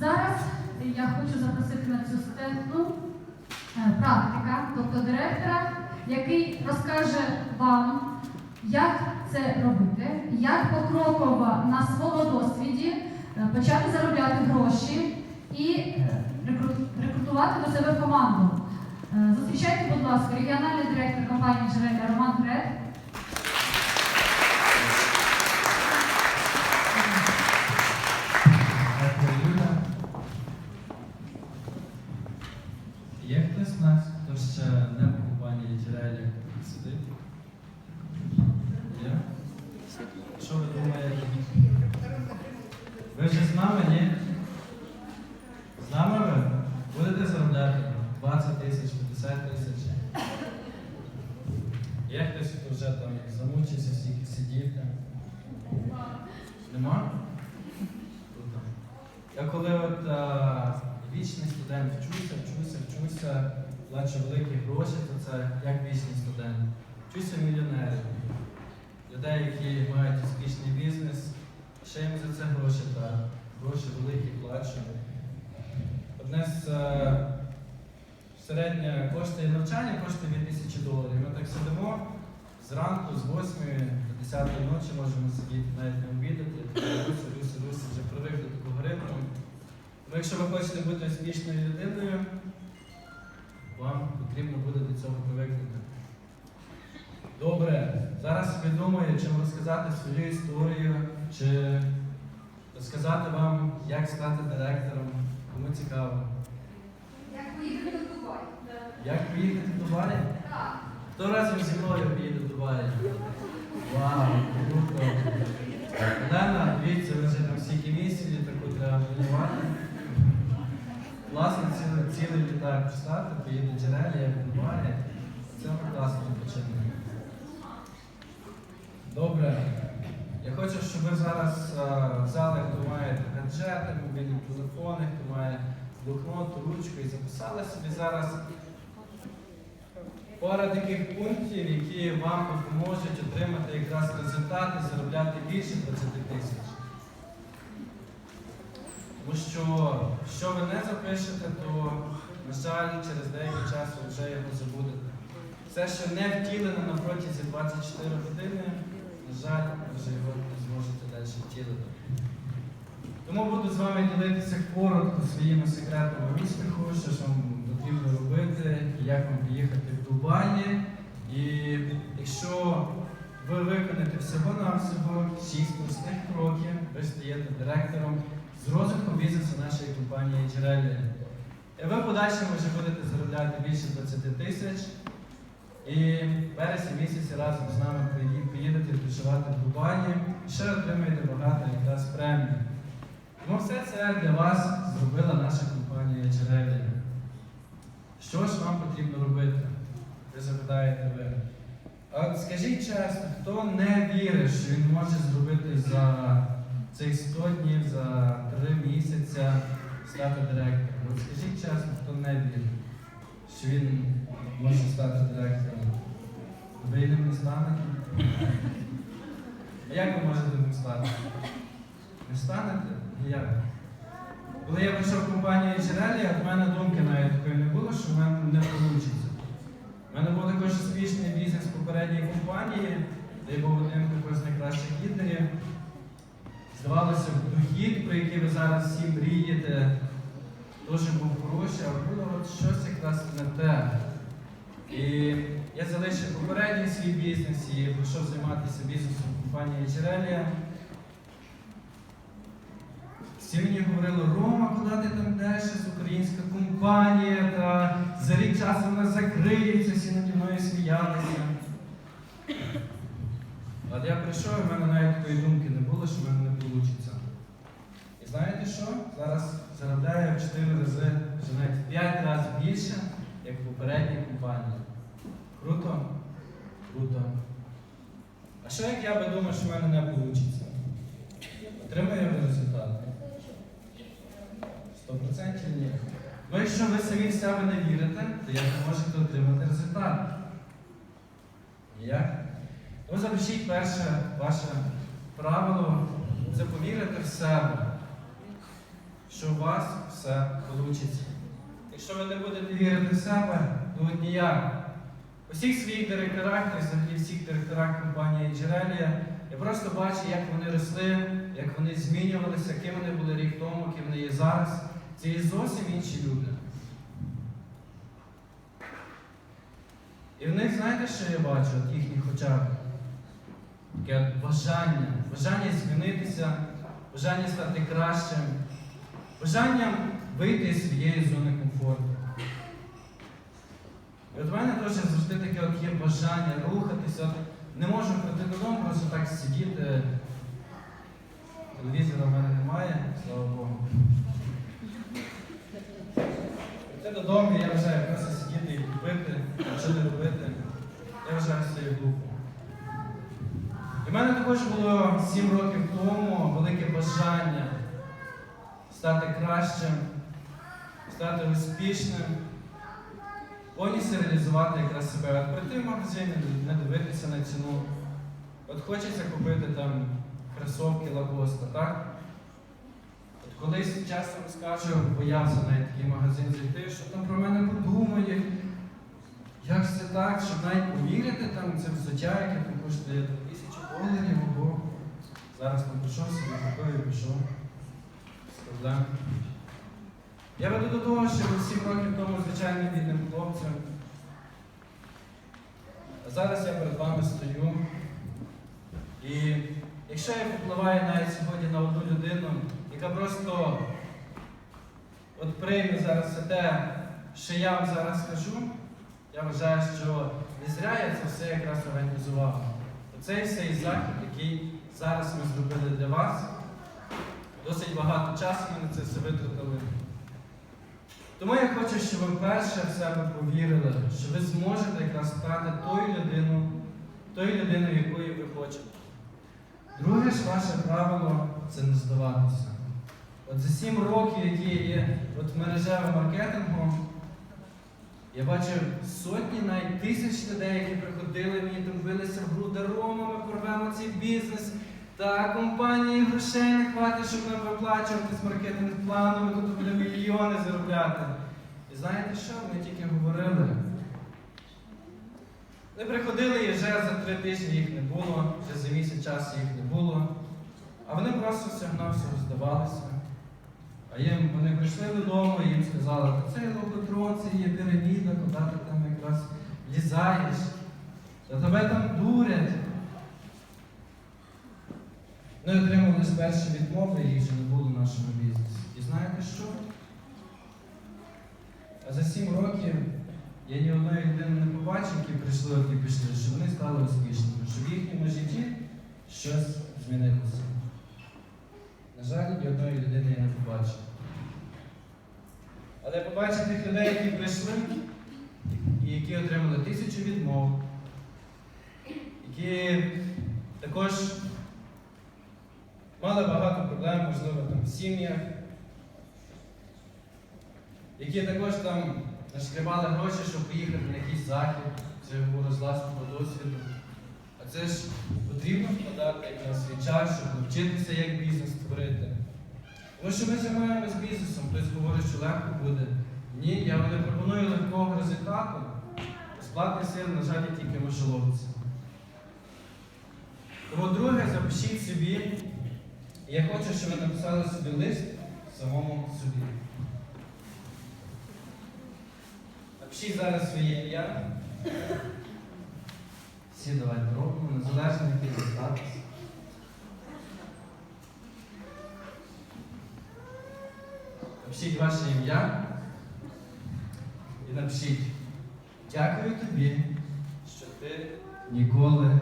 Зараз я хочу запросити на цю сцену е, практика, тобто директора, який розкаже вам, як це робити, як покроково на своєму досвіді е, почати заробляти гроші і е, рекрутувати до себе команду. Зустрічайте, будь ласка, регіональний директор компанії Джерелля Роман Грет. Що ви думаєте? Ви вже з нами, ні? З нами ви? Будете заробляти 20 тисяч, 50 тисяч? Є хтось, хто вже там замучився, стільки сидів там? Нема? Круто. Я коли от а, вічний студент вчуся, вчуся, вчуся, плачу великі гроші, то це як вічний студент. Вчуся мільйонерів, людей, які мають успішний бізнес, ще їм за це гроші та гроші великі плачу. Одне з е, середнє коштує навчання, коштує 2000 доларів. Ми так сидимо зранку, з 8 до 10 ночі можемо сидіти, навіть не обідати. Руси, руси, руси вже привик до такого ритму. Тому якщо ви хочете бути успішною людиною, вам потрібно буде до цього привикнути. Добре, зараз собі думаю, чим розказати свою історію, чи розказати вам, як стати директором, кому цікаво. Як поїхати до Дубаю? Як поїхати в Дубай? Так. Хто разом зі мною поїде в Дубай? Вау, круто. Олена, дивіться, ви вже там стільки місяців, таку треба планувати. Класно цілий, літак встати, поїде Джерелі, як в Дубаї. Це класно відпочинок. Добре. Я хочу, щоб ви зараз а, взяли, хто має гаджети, мобільні телефони, хто має блокнот, ручку і записали собі зараз пара таких пунктів, які вам допоможуть отримати якраз результати, заробляти більше 20 тисяч. Тому що, що ви не запишете, то, на жаль, через деякий час ви вже його забудете. Все, що не втілено на протязі 24 години, на жаль, ви вже його не зможете далі втілити. Тому буду з вами ділитися коротко своїми секретами успіху, що ж вам потрібно робити, як вам поїхати в Дубаї. І якщо ви виконаєте всього-навсього 6 простих кроків, ви стаєте директором з розвитком бізнесу нашої компанії Джерелі. І ви в подальшому вже будете заробляти більше 20 тисяч. І в вересні місяці разом з нами приї- поїдете відпочивати в Дубаї, ще отримаєте багато якраз премій. Тому все це для вас зробила наша компанія Джерелі. Що ж вам потрібно робити? Ви запитаєте ви. А скажіть чесно, хто не вірить, що він може зробити за цих 100 днів, за 3 місяці стати директором? От скажіть чесно, хто не вірить, що він може стати директором? Ви ним не станете? А як ви можете ним стати? Не станете? Ніяк. Коли я прийшов в компанію Джерелі, в мене думки навіть такої не було, що в мене не вийде. У мене був також успішний бізнес в попередній компанії, де я був одним з найкращих лідерів. Здавалося, дохід, про який ви зараз всі мрієте, теж був хороший, а було от щось якраз не те. І я залишив попередній свій бізнес і пішов займатися бізнесом компанії Джерелія. Всі мені говорили, Рома, куди ти там йдеш, українська компанія, та за рік часу вона закриється, всі наді мною сміялися. От я прийшов, і в мене навіть такої думки не було, що в мене не вийде. І знаєте що? Зараз заробляю в 4 рази, вже навіть в 5 разів більше, як в попередній компанії. Круто? Круто. Як я би думав, що в мене не вийде? Отримаю я результат? 100% ні. Ну, якщо ви самі в себе не вірите, то як ви можете отримати результат? Ніяк. Тому запишіть перше ваше правило це повірити в себе. що у вас все вийде. Якщо ви не будете вірити в себе, то ніяк. У всіх своїх директорах, і взагалі всіх директорах компанії Джерелія, я просто бачу, як вони росли, як вони змінювалися, ким вони були рік тому, ким вони є зараз. Це є зовсім інші люди. І в них, знаєте, що я бачу от їхніх очах? Таке бажання, бажання змінитися, бажання стати кращим, бажання вийти з своєї зони. І от в мене теж завжди таке от є бажання рухатися. От не можу прийти додому, просто так сидіти. Телевізора в мене немає, слава Богу. Прийти додому, я вважаю, просто сидіти і пити, нічого не робити. Я вважаю це глупо. В мене також було 7 років тому велике бажання стати кращим, стати успішним, повністю реалізувати якраз себе. Прийти в магазин, не дивитися на ціну. От хочеться купити там кросовки Лагоста, так? От колись часом скажу, боявся навіть такий магазин зайти, що там про мене подумають. Як це так, щоб навіть повірити, там це взуття, яке там коштує тисячу доларів, або зараз там прийшов собі і пішов. Без проблем. Я веду до того, що 7 років тому звичайним бідним хлопцем. Зараз я перед вами стою. І якщо я впливаю навіть сьогодні на одну людину, яка просто от прийме зараз все те, що я вам зараз скажу, я вважаю, що не зря я це все якраз організував. Оцей цей захід, який зараз ми зробили для вас, досить багато часу ми на це все витратили. Тому я хочу, щоб ви перше в себе повірили, що ви зможете якраз стати тою людиною, тою людиною, якою ви хочете. Друге ж ваше правило це не здаватися. От за сім років, які є от в мережевому маркетингу, я бачив сотні, навіть тисяч людей, які приходили мені там билися в груди Рома, ми порвемо цей бізнес. Та компанії грошей не хватить, щоб нам виплачувати з маркетинг плану, ми тут будемо мільйони заробляти. І знаєте що? Ми тільки говорили. Вони приходили і вже за три тижні їх не було, вже за місяць часу їх не було. А вони просто все одно все здавалися. А їм вони прийшли додому і їм сказали, це є лохотрон, це є піраміда, куди ти там якраз лізаєш, та тебе там дурять. Ми отримали перші відмови, їх вже не було в нашому бізнесі. І знаєте що? За сім років я ні одної людини не побачив, які прийшли, які пішли, що вони стали успішними, що в їхньому житті щось змінилося. На жаль, ні одної людини я не побачив. Але побачив тих людей, які прийшли, і які отримали тисячу відмов, які також мали багато проблем, можливо, там в сім'ях, які також там нашкребали гроші, щоб поїхати на якийсь захід, це говорю з власного досвіду. А це ж потрібно вкладати якраз свій час, щоб навчитися, як бізнес створити. Тому що ми займаємося бізнесом, хтось говорить, що легко буде. Ні, я не пропоную легкого результату. Безплатний сир, на жаль, тільки мишоловці. Тому, друге, запишіть собі. Я хочу, щоб ви написали собі лист самому собі. Напишіть зараз своє ім'я. Всі давайте робимо, незалежно який це статус. Напишіть ваше ім'я і напишіть Дякую тобі, що ти ніколи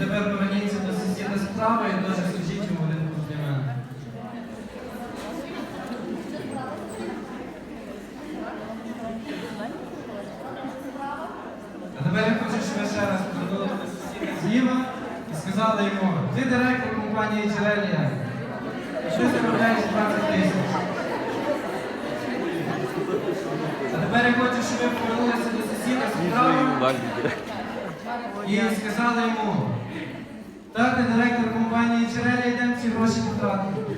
тепер поверніться до сусіда справа і дуже служіть йому один комплімент. А тепер я хочу, щоб ви ще раз повернули до сусіда зліва і сказали йому, ти директор компанії «Джерелія», що заробляєш 20 тисяч. А тепер я хочу, щоб ви повернулися до сусіда справи і сказали йому компанії Джерелія, йдемо ці гроші потратити.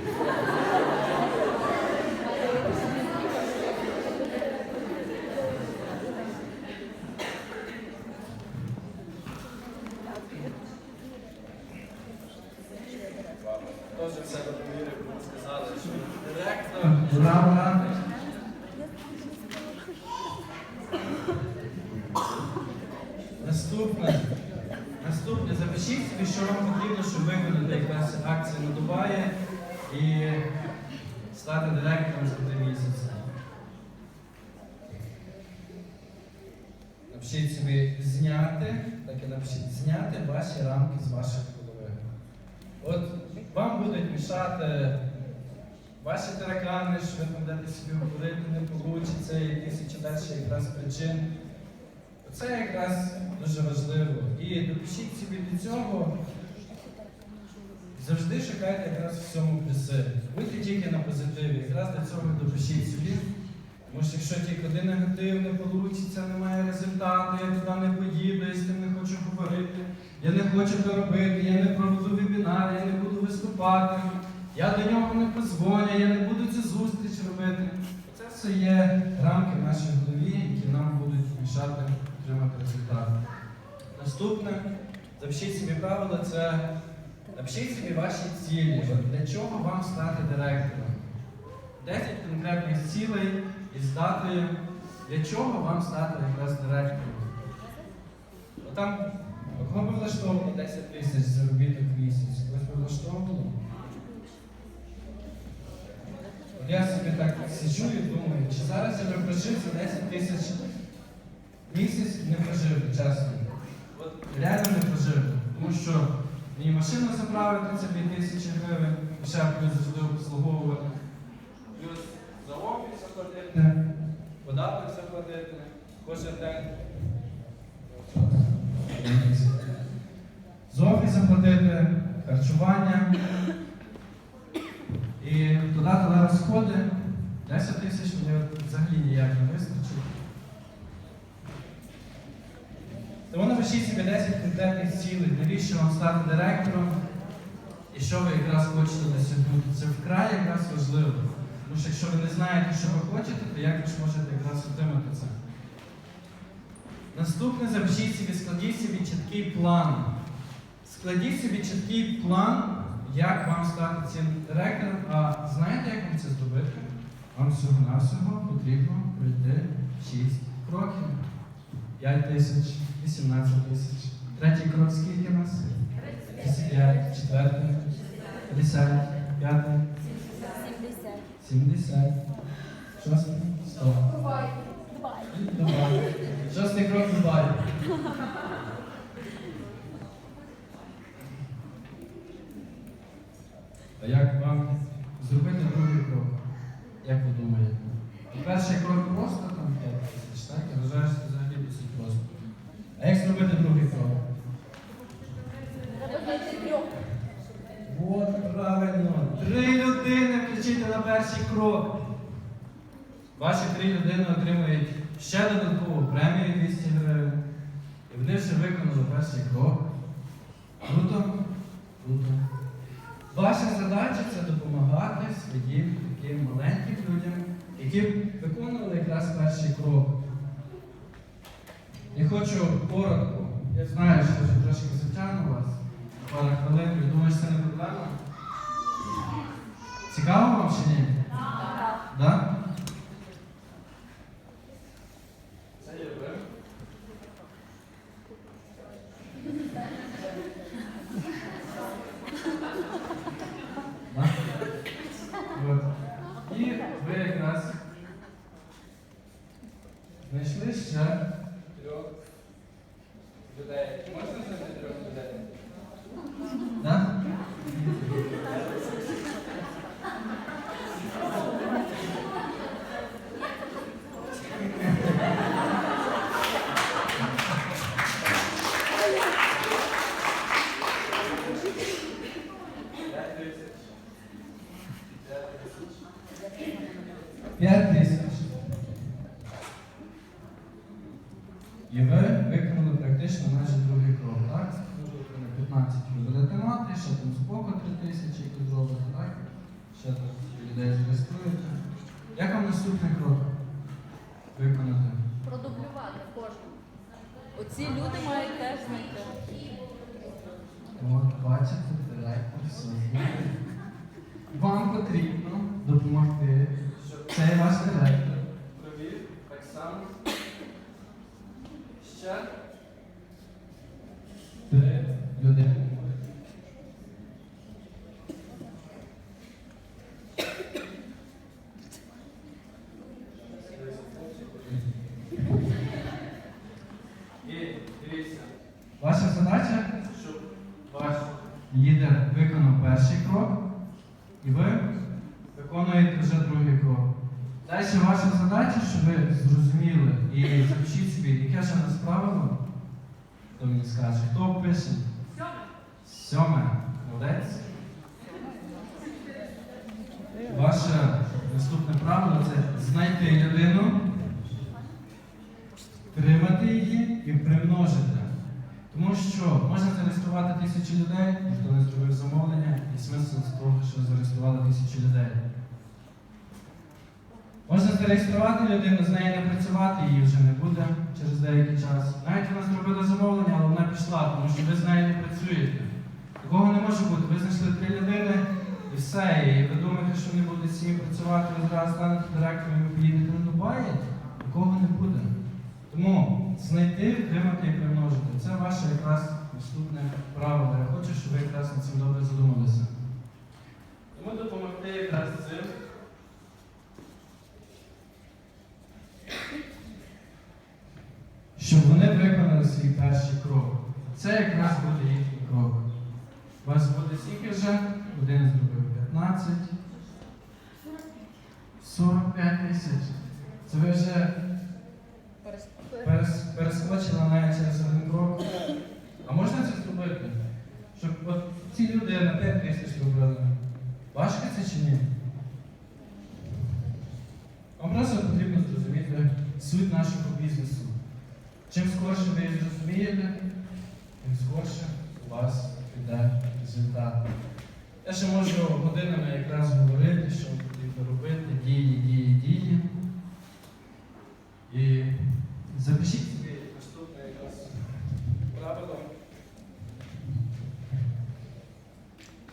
Теж все довірив, коли сказали, що директор. Ура, ура. Наступне. Наступне. Запишіть собі, що вам потрібно, щоб виконати якраз акцію на Дубаї і стати директором за три місяці. Напишіть собі зняти, так і напишіть зняти рамки з вашої голови. От вам будуть мішати ваші таракани, що ви там будете собі говорити, не вийде, і тисячі далі якраз причин. Це якраз дуже важливо. І допишіть собі до цього. Завжди шукайте якраз в цьому плюси. Будьте тільки на позитиві, якраз до цього допишіть собі. Тому що якщо тільки один негатив не вийде, немає результату, я туди не поїду, з тим не хочу говорити, я не хочу то робити, я не проведу вебінар, я не буду виступати, я до нього не позвоню, я не буду цю зустріч робити. Це все є рамки в нашій голові, які нам будуть мішати отримати результат. Наступне, запишіть собі правило, це напишіть собі ваші цілі. Для чого вам стати директором? 10 конкретних цілей із датою, для чого вам стати якраз директором. Там, кого би влаштовувало 10 тисяч заробіток в місяць, когось би влаштовувало? От я собі так сиджу і думаю, чи зараз я би прожив за 10 тисяч місяць не прожив, би, чесно. От реально не прожив. би. Тому що мені машину заправити це 2 тисячі гривень, ще плюс завжди обслуговувати. Плюс за офіс заплатити, податок заплатити, кожен день. Офісу платити, харчування. І туди туди розходи. 10 тисяч мені взагалі ніяк не вистачить. Тому напишіть собі 10 конкретних цілей, навіщо вам стати директором і що ви якраз хочете досягнути. Це вкрай якраз важливо. Тому що якщо ви не знаєте, що ви хочете, то як ви ж можете якраз отримати це? Наступне запишіть собі, складіть собі чіткий план. Складіть собі чіткий план, як вам стати цим директором. А знаєте, як вам це зробити? Вам всього-навсього потрібно пройти 6 кроків. 5 тисяч, 18 тисяч. Третій крок скільки у нас? 35, четвертий, 50, п'ятий, 70, шостий, 100. Бувай. Дубай. Шостий крок Дубай. А як вам зробити другий крок? Як ви думаєте? Перший крок просто там 5 тисяч, так? Я вважаю, що це взагалі досить просто. А як зробити другий крок? От правильно. Три людини включити на перший крок. Ваші три людини отримують ще додаткову премію 200 гривень. І вони вже виконали перший крок. Круто? Круто. Ваша задача це допомагати своїм таким маленьким людям, які виконували якраз перший крок. Я хочу коротко. Я знаю, що трошки затягну вас. Пара хвилин. Думаю, що це не проблема. Цікаво вам чи ні? Так. Да? Це є ви. Да? От. І ви якраз знайшли ще трьох людей. Можна знайти трьох людей? Да? 5 тисяч. І ви виконали практично майже другий крок, так? Можете на 15 ви будете мати, ще там споко 3 тисячі, які зробите, так? Ще там людей зареєструєте. Як вам наступний крок виконати? Продублювати кожному. Оці люди мають теж знайти. От бачите, директор все знає. Вам потрібно допомогти. Це ваш директор. Провів так само. Ще три людини. І дивіться. Ваша задача, щоб ваш лідер виконав перший крок, і ви виконуєте вже другий крок. Далі задача, щоб ви зрозуміли і запишіть собі, яке у нас правило, хто мені скаже, хто пише? Сьоме. Молодець. Ваше наступне правило це знайти людину, тримати її і примножити. Тому що можна зареєструвати тисячі людей, ніхто не зробив замовлення, і смисл того, що зареєстрували тисячі людей. Можна зареєструвати людину, з нею не працювати, її вже не буде через деякий час. Навіть вона зробила замовлення, але вона пішла, тому що ви з нею не працюєте. Такого не може бути. Ви знайшли три людини і все. І ви думаєте, що вони будуть з ними працювати, ви зразу станете директором і поїдете на Дубаї? Такого не буде. Тому знайти, втримати і примножити. Це ваше якраз наступне правило. Я хочу, щоб ви якраз над цим добре задумалися. Тому допомогти якраз цим. Щоб вони виконали свій перший крок. Це якраз буде їхній крок. У вас буде скільки вже? Один зробив 15. 45 тисяч. Це ви вже перес- перескочили навіть через один крок. А можна це зробити? Щоб от ці люди на 5 тисяч робили. Важко це чи ні? Вам просто потрібно зрозуміти суть нашого бізнесу. Чим скорше ви зрозумієте, тим скорше у вас піде результат. Я ще можу годинами якраз говорити, що потрібно робити, дії, дії, дії. І запишіть собі наступне якраз правило.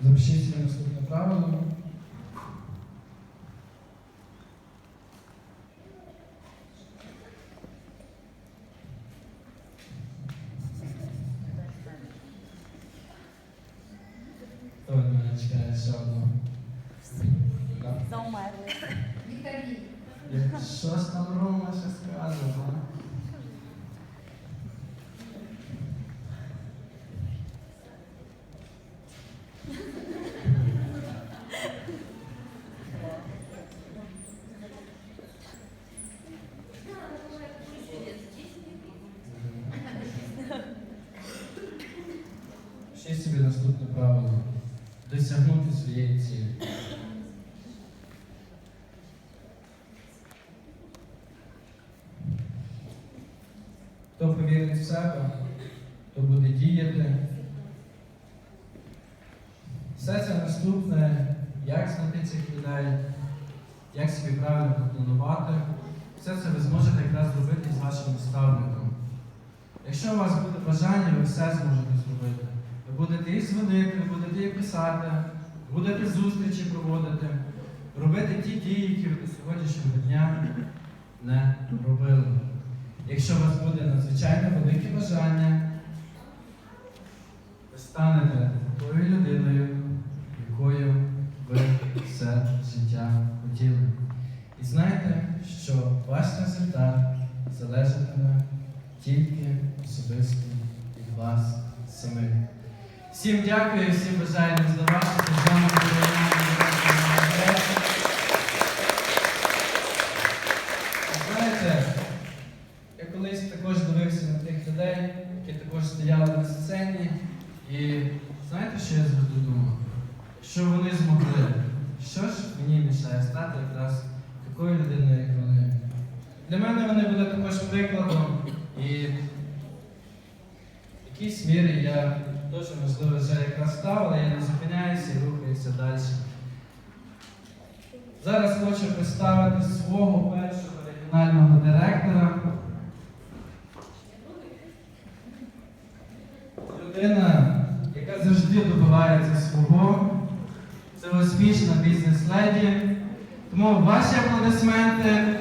Запишіть собі наступне правило. Хто від мене чекає одного? Так. Заумерли. Віталій. Щось там Рома ще скаже, а? Ще собі наступне правило. Досягнути своєї цілі. Хто повірить в себе, хто буде діяти. Все це наступне, як знайти цих людей, як собі правильно попланувати. Все це ви зможете якраз зробити з вашим наставником. Якщо у вас буде бажання, ви все зможете зробити. Ви будете і дзвонити, будете і писати, будете зустрічі проводити, робити ті дії, які ви до сьогоднішнього дня не робили. Якщо у вас буде надзвичайно велике бажання, ви станете тою людиною, якою ви все життя хотіли. І знайте, що ваш результат залежатиме тільки особисто від вас самих. Всім дякую, всім бажаю здаватися. З вами була Іван Іванович. Знаєте, я колись також дивився на тих людей, які також стояли на сцені. І знаєте, що я завжди думав? Що вони змогли? Що ж мені мішає стати якраз такою людиною, як вони. Для мене вони були також прикладом і в якійсь мірі я теж, можливо, вже якраз став, але я не зупиняюся і рухаюся далі. Зараз хочу представити свого першого регіонального директора. Людина, завжди добивається свого. Це успішна бізнес-леді. Тому ваші аплодисменти.